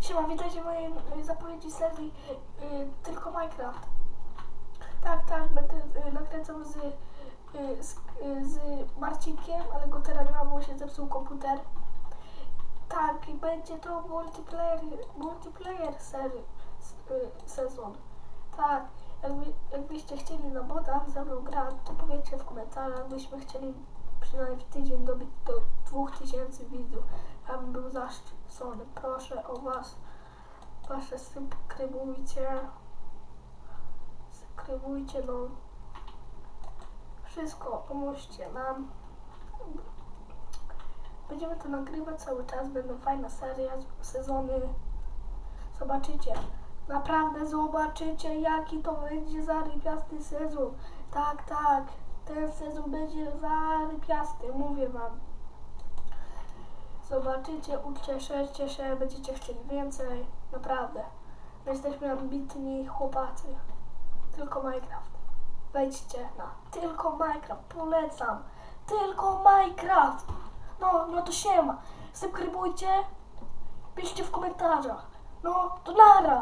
Siema, witajcie w mojej y, zapowiedzi serii y, Tylko Minecraft. Tak, tak, będę y, nakręcał z, y, z, y, z Marcinkiem, ale go teraz nie ma, bo się zepsuł komputer. Tak, i będzie to multiplayer, multiplayer sery, s- y, sezon. Tak, jakby, jakbyście chcieli na bodach ze mną grać, to powiedzcie w komentarzach, byśmy chcieli przynajmniej w tydzień dobić do 2000 widzów. Był zaszczycony. Proszę o was. Wasze subskrybujcie. Subskrybujcie, no. Wszystko pomóżcie nam. Będziemy to nagrywać cały czas, będą fajne serie, sezony. Zobaczycie. Naprawdę zobaczycie, jaki to będzie zarypiasty sezon. Tak, tak. Ten sezon będzie zarypiasty, mówię wam. Zobaczycie, ucieszycie się, będziecie chcieli więcej. Naprawdę. My jesteśmy ambitni chłopacy. Tylko Minecraft. Wejdźcie na tylko Minecraft. Polecam. Tylko Minecraft. No, no to siema. Subskrybujcie. Piszcie w komentarzach. No, to nara.